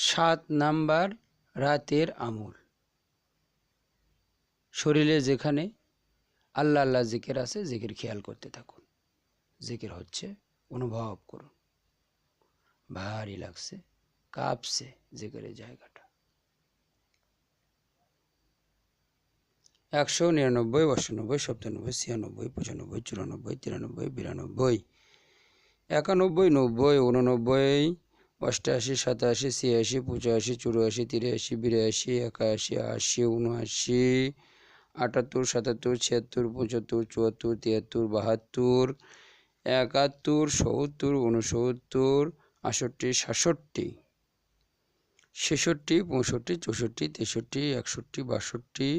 সাত নাম্বার রাতের আমল। শরীরে যেখানে আল্লাহ আল্লাহ জিকির আছে, জিকির খেয়াল করতে থাকুন। জিকির হচ্ছে অনুভব করুন। ভারী লাগছে, কাঁপছে জিকিরের জায়গাটা। একশো নিরানব্বই অষ্টানব্বই সপ্তানব্বই, ছিয়ানব্বই, পঁচানব্বই, চুরানব্বই, তিরানব্বই, বিরানব্বই, একানব্বই, নব্বই উননব্বই অষ্টাশি, সাতাশি, ছিয়াশি, পঁচাশি, চুরাশি, তিরাশি, বিরাশি, একাশি, আশি উনআশি আটাত্তর, সাতাত্তর, ছিয়াত্তর, পঁচাত্তর, চুয়াত্তর, তিয়াত্তর, বাহাত্তর, একাত্তর, সত্তর উনসত্তর আষট্টি সাতষট্টি, ছেষট্টি, পঁয়ষট্টি, চৌষট্টি, তেষট্টি, একষট্টি, বাষট্টি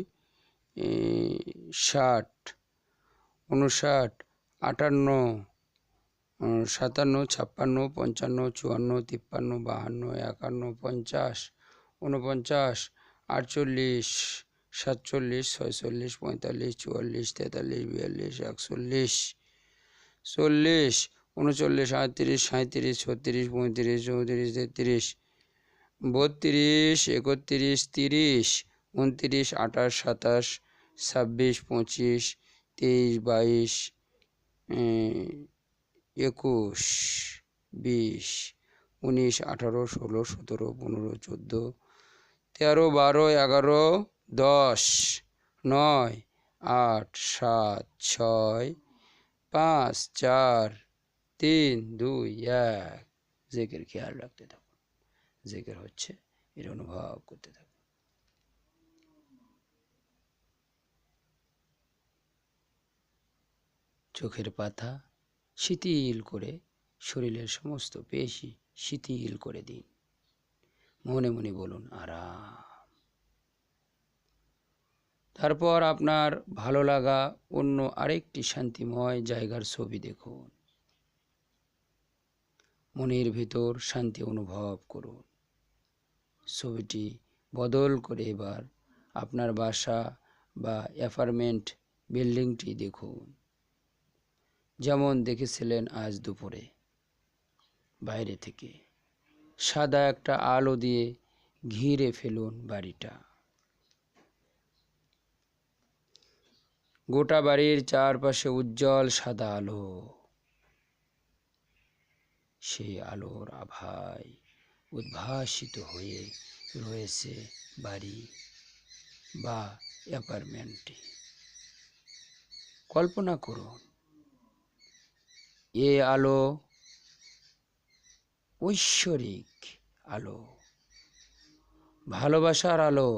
ষাট উনষাট আটান্ন সাতান্ন, ছাপ্পান্ন, পঞ্চান্ন, চুয়ান্ন, তিপ্পান্ন, বাহান্ন, একান্ন, পঞ্চাশ উনপঞ্চাশ আটচল্লিশ, সাতচল্লিশ, ছয়চল্লিশ, পঁয়তাল্লিশ, চুয়াল্লিশ, তেতাল্লিশ, বিয়াল্লিশ, একচল্লিশ, চল্লিশ, উনচল্লিশ, আটত্রিশ সাঁত্রিশ ছত্রিশ, পঁয়ত্রিশ, চৌত্রিশ, তেত্রিশ, বত্রিশ, একত্রিশ, তিরিশ, উনত্রিশ, আঠাশ, সাতাশ, ছাব্বিশ, পঁচিশ, তেইশ, বাইশ একুশ, বিশ, উনিশ, আঠারো, ষোলো, সতেরো, পনেরো, চোদ্দ, তেরো, বারো, এগারো, দশ, নয়, আট, সাত, ছয়, পাঁচ, চার, তিন, দুই, এক। জেকের খেয়াল রাখতে থাকুন। জেকের হচ্ছে এর অনুভব করতে থাকুন। চোখের পাতা শিথিল করে শরীরের সমস্ত পেশি শিথিল করে দিন। মনে মনে বলুন, আরাম। তারপর আপনার ভালো লাগা অন্য আরেকটি শান্তিময় জায়গার ছবি দেখুন। মনের ভিতর শান্তি অনুভব করুন। ছবিটি বদল করে এবার আপনার বাসা বা অ্যাপার্টমেন্ট বিল্ডিংটি দেখুন। যেমন দেখেছিলেন আজ দুপুরে। বাইরে থেকে সাদা একটা আলো দিয়ে ঘিরে ফেলুন বাড়িটা। গোটা বাড়ির চারপাশে উজ্জ্বল সাদা আলো। সেই আলোর আভায় উদ্ভাসিত হয়ে রয়েছে বাড়ি বা অ্যাপার্টমেন্টটি। কল্পনা করুন এ আলো, ঐশ্বরিক আলো, ভালোবাসার আলো।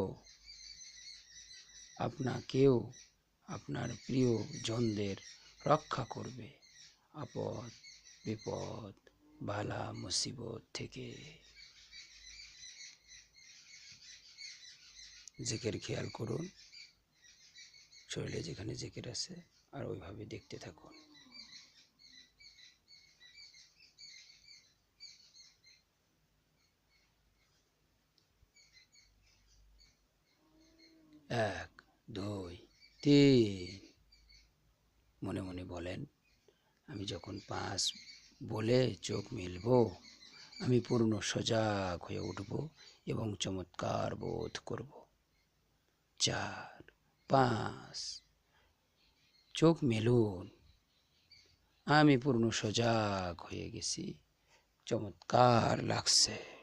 আপনাকেও আপনার প্রিয় জনদের রক্ষা করবে আপদ, বিপদ, বালা, মুসিবত থেকে। জেকের খেয়াল করুন, শরীরে যেখানে জেকের আছে, আর ওইভাবে দেখতে থাকুন। এক, দুই, তিন। মনে মনে বলেন, আমি যখন পাঁচ বলে চোখ মেলব, আমি পূর্ণ সজাগ হয়ে উঠব এবং চমৎকার বোধ করব। চার পাঁচ চোখ মেলুন। আমি পূর্ণ সজাগ হয়ে গেছি। চমৎকার লাগছে।